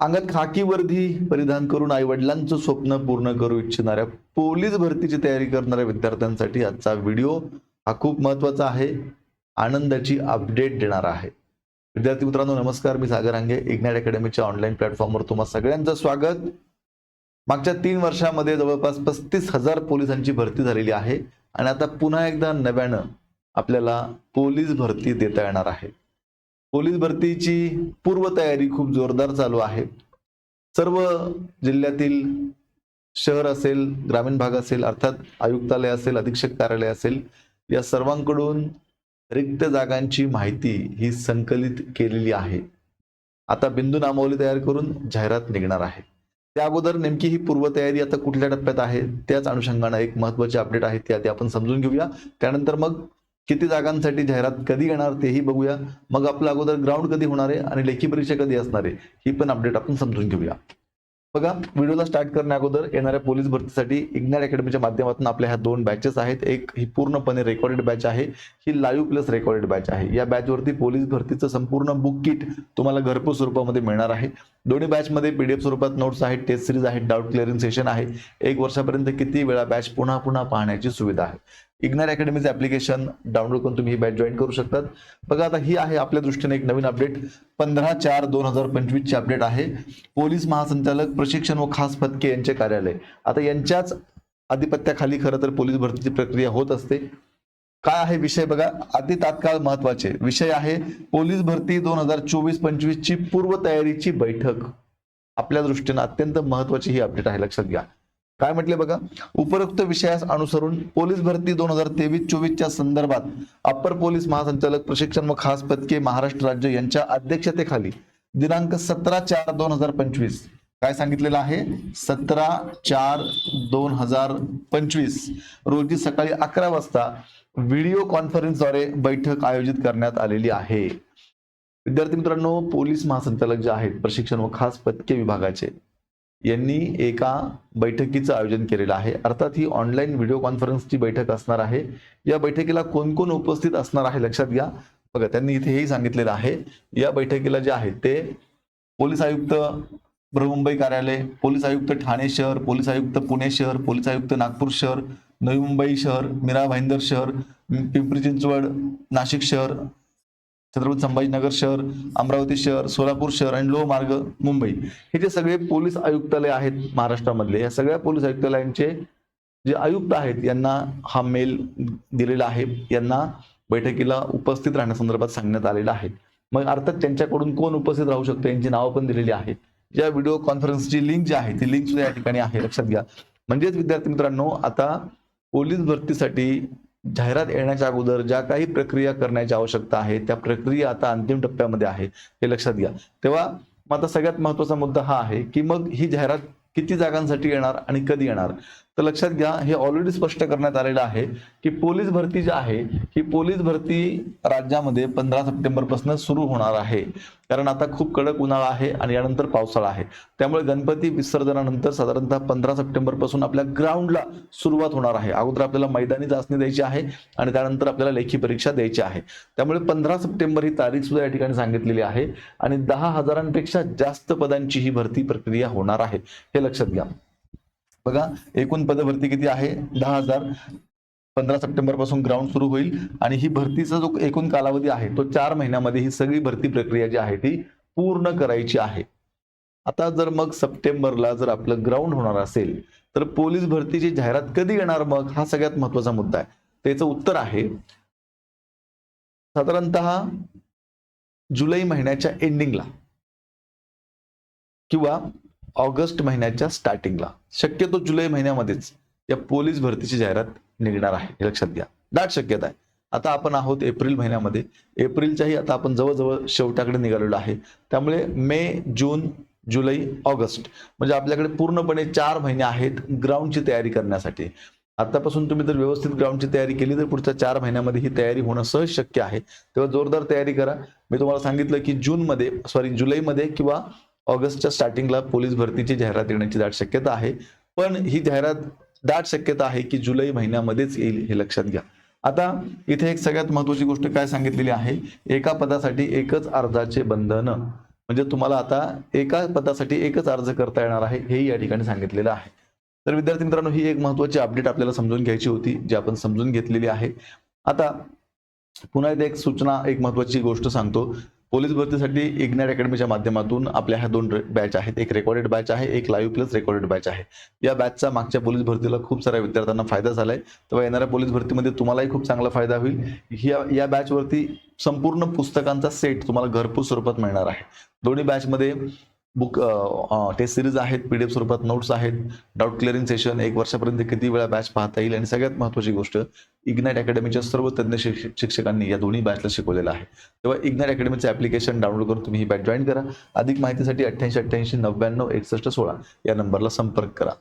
अंगात खाकी वर्दी परिधान करून आई वडिलांचं स्वप्न पूर्ण करू इच्छिणाऱ्या पोलीस भरतीची तयारी करणाऱ्या विद्यार्थ्यांसाठी आजचा व्हिडिओ हा खूप महत्त्वाचा आहे. आनंदाची अपडेट देणारा आहे. विद्यार्थी मित्रांनो नमस्कार. मी सागर अंगे इग्नाइट अकॅडमीच्या ऑनलाईन प्लॅटफॉर्मवर तुम्हा सगळ्यांचं स्वागत. मागच्या तीन वर्षामध्ये जवळपास पस्तीस हजार पोलिसांची भरती झालेली आहे आणि आता पुन्हा एकदा नव्यानं आपल्याला पोलीस भरती देता येणार आहे. पोलीस भरतीची पूर्वतयारी खूप जोरदार चालू आहे. सर्व जिल्ह्यातील शहर असेल ग्रामीण भाग असेल अर्थात आयुक्तालय असेल अधीक्षक कार्यालय असेल या सर्वांकडून रिक्त जागांची माहिती ही संकलित केलेली आहे. आता बिंदू नामावली तयार करून जाहिरात निघणार आहे. त्या अगोदर नेमकी ही पूर्वतयारी आता कुठल्या टप्प्यात आहे त्याच अनुषंगानं एक महत्वाची अपडेट आहे ती आधी आपण समजून घेऊया. त्यानंतर मग किती जागांसाठी जाहिरात कधी येणार तेही बघूया. मग आपलं अगोदर ग्राउंड कधी होणार आहे आणि लेखी परीक्षा कधी असणार आहे ही पण अपडेट आपण समजून घेऊया. बघा व्हिडिओला स्टार्ट करण्या अगोदर येणाऱ्या पोलीस भरतीसाठी इग्नॅट अकॅडमीच्या माध्यमातून आपल्या ह्या दोन बॅचेस आहेत. एक ही पूर्णपणे रेकॉर्डेड बॅच आहे ही लाईव्ह प्लस रेकॉर्डेड बॅच आहे. या बॅचवरती पोलीस भरतीचं संपूर्ण बुक किट तुम्हाला घरपोच स्वरूपामध्ये मिळणार आहे. दोन्ही बॅचमध्ये पीडीएफ स्वरूपात नोट्स आहेत टेस्ट सिरीज आहेत डाऊट क्लिअरिंग सेशन आहे. एक वर्षापर्यंत किती वेळा बॅच पुन्हा पुन्हा पाहण्याची सुविधा आहे. इग्नार अकॅडमीचं ऍप्लिकेशन डाउनलोड करून तुम्ही ही बॅच जॉईन करू शकतात. बघा आता ही आहे आपल्या दृष्टीने एक नवीन अपडेट पंधरा चार दोन हजार पंचवीसची अपडेट आहे. पोलीस महासंचालक प्रशिक्षण व खास पदके यांचे कार्यालय. आता यांच्याच आधिपत्याखाली खरं तर पोलीस भरतीची प्रक्रिया होत असते. काय आहे विषय बघा? अति तात्काळ महत्त्वाचे विषय आहे पोलीस भरती दोन हजार चोवीस पंचवीस ची पूर्वतयारीची बैठक. आपल्या दृष्टीनं अत्यंत महत्वाची ही अपडेट आहे. लक्षात घ्या. काय म्हटले बघा? उपरोक्त विषयास अनुसरून पोलीस भरती दोन हजार तेवीस चोवीसच्या संदर्भात अप्पर पोलीस महासंचालक प्रशिक्षण व खास पदके महाराष्ट्र राज्य यांच्या अध्यक्षतेखाली दिनांक सतरा चार दोन हजार पंचवीस. काय सांगितलेलं आहे? सतरा चार दोन हजार पंचवीस. रोजी सकाळी अकरा वाजता व्हिडिओ कॉन्फरन्सद्वारे बैठक आयोजित करण्यात आलेली आहे. विद्यार्थी मित्रांनो पोलीस महासंचालक जे आहेत प्रशिक्षण व खास पदके विभागाचे यांनी एका बैठकीचं आयोजन केलेलं आहे. अर्थात ही ऑनलाईन व्हिडिओ कॉन्फरन्सची बैठक असणार आहे. या बैठकीला कोण कोण उपस्थित असणार आहे लक्षात घ्या. बघा त्यांनी इथे हेही सांगितलेलं आहे. या बैठकीला जे आहे ते पोलीस आयुक्त बृहमुंबई कार्यालय पोलीस आयुक्त ठाणे शहर पोलीस आयुक्त पुणे शहर पोलीस आयुक्त नागपूर शहर नवी मुंबई शहर मीरा भाईंदर शहर पिंपरी चिंचवड नाशिक शहर छत्रपती संभाजीनगर शहर अमरावती शहर सोलापूर शहर आणि लोहमार्ग मुंबई. हे जे सगळे पोलीस आयुक्तालय आहेत महाराष्ट्रामधले या सगळ्या पोलीस आयुक्तालयांचे जे आयुक्त आहेत यांना हा मेल दिलेला आहे. यांना बैठकीला उपस्थित राहण्यासंदर्भात सांगण्यात आलेलं आहे. मग अर्थात त्यांच्याकडून कोण उपस्थित राहू शकतो यांची नावं पण दिलेली आहेत. या व्हिडिओ कॉन्फरन्सची लिंक जी आहे ती लिंक सुद्धा या ठिकाणी आहे लक्षात घ्या. म्हणजेच विद्यार्थी मित्रांनो आता पोलीस भरतीसाठी जाहिरात येण्याच्या अगोदर ज्या काही प्रक्रिया करण्याची आवश्यकता आहे त्या प्रक्रिया आता अंतिम टप्प्यामध्ये आहे हे लक्षात घ्या. तेव्हा मग आता सगळ्यात महत्त्वाचा मुद्दा हा आहे की मग ही जाहिरात किती जागांसाठी येणार आणि कधी येणार? तर लक्षात घ्या हे ऑलरेडी स्पष्ट करण्यात आलेलं आहे की पोलीस भरती जी आहे ही पोलीस भरती राज्यामध्ये पंधरा सप्टेंबरपासून सुरू होणार आहे. कारण आता खूप कडक उन्हाळा आहे आणि यानंतर पावसाळा आहे. त्यामुळे गणपती विसर्जनानंतर साधारणतः पंधरा सप्टेंबरपासून आपल्या ग्राउंडला सुरुवात होणार आहे. अगोदर आपल्याला मैदानी चाचणी द्यायची आहे आणि त्यानंतर आपल्याला लेखी परीक्षा द्यायची आहे. त्यामुळे पंधरा सप्टेंबर ही तारीख सुद्धा या ठिकाणी सांगितलेली आहे आणि दहा हजारांपेक्षा जास्त पदांची ही भरती प्रक्रिया होणार आहे. हे लक्षात घ्या. बघा एकूण पदभरती किती आहे? दहा हजार. पंधरा सप्टेंबरपासून ग्राउंड सुरू होईल. आणि ही भरतीचा जो एकूण कालावधी आहे तो चार महिन्यामध्ये ही सगळी भरती प्रक्रिया जी आहे ती पूर्ण करायची आहे. आता जर मग सप्टेंबरला जर आपलं ग्राउंड होणार असेल तर पोलीस भरतीची जाहिरात कधी येणार मग? हा सगळ्यात महत्त्वाचा मुद्दा आहे. त्याचं उत्तर आहे साधारणतः जुलै महिन्याच्या एंडिंगला किंवा ऑगस्ट महिन्याच्या स्टार्टिंगला. शक्यतो जुलै महिन्यामध्येच या पोलीस भरतीची जाहिरात निघणार आहे. हे लक्षात घ्या. दाट शक्यता आहे. आता आपण आहोत एप्रिल महिन्यामध्ये. एप्रिलच्याही आता आपण जवळजवळ शेवटाकडे निघालेलो आहे. त्यामुळे मे जून जुलै ऑगस्ट म्हणजे आपल्याकडे पूर्णपणे चार महिने आहेत ग्राउंडची तयारी करण्यासाठी. आतापासून तुम्ही जर व्यवस्थित ग्राउंडची तयारी केली तर पुढच्या चार महिन्यामध्ये ही तयारी होणं सहज शक्य आहे. तेव्हा जोरदार तयारी करा. मी तुम्हाला सांगितलं की जूनमध्ये सॉरी जुलैमध्ये किंवा ऑगस्टच्या स्टार्टिंगला पोलीस भरतीची जाहिरात येण्याची दाट शक्यता आहे. पण ही जाहिरात दाट शक्यता आहे की जुलै महिन्यामध्येच येईल हे लक्षात घ्या. आता इथे एक सगळ्यात महत्वाची गोष्ट काय सांगितलेली आहे? एका पदासाठी एकच अर्जाचे बंधन. म्हणजे तुम्हाला आता एका पदासाठी एकच अर्ज करता येणार आहे हेही या ठिकाणी सांगितलेलं आहे. तर विद्यार्थी मित्रांनो ही एक महत्वाची अपडेट आपल्याला समजून घ्यायची होती जी आपण समजून घेतलेली आहे. आता पुन्हा एकदा एक सूचना एक महत्वाची गोष्ट सांगतो. पोलीस भरतीसाठी इग्नाइट अकॅडमीच्या माध्यमातून आपल्या ह्या दोन बॅच आहेत. एक रेकॉर्डेड बॅच आहे एक लाईव्ह प्लस रेकॉर्डेड बॅच आहे. या बॅचचा मागच्या पोलीस भरतीला खूप साऱ्या विद्यार्थ्यांना फायदा झालाय. तेव्हा येणाऱ्या पोलीस भरतीमध्ये तुम्हालाही खूप चांगला फायदा होईल. या या बॅचवरती संपूर्ण पुस्तकांचा सेट तुम्हाला घरपूर स्वरूपात मिळणार आहे. दोन्ही बॅचमध्ये बुक टेस्ट सिरीज आहेत पी डी एफ स्वरूपात नोट्स आहेत. डाऊट क्लिअरिंग सेशन एक वर्षापर्यंत किती वेळा बॅच पाहता येईल? आणि सगळ्यात महत्त्वाची गोष्ट इग्नाइट अकॅडमीच्या सर्व तज्ज्ञ शिक्षकांनी या दोन्ही बॅचला शिकवलेलं आहे. तेव्हा इग्नाइट अकॅडमीचं ॲप्लिकेशन डाउनलोड करून तुम्ही ही बॅच जॉईन करा. अधिक माहितीसाठी अठ्ठ्याऐंशी अठ्ठ्याऐंशी नव्याण्णव एकसष्ट सोळा या नंबरला संपर्क करा.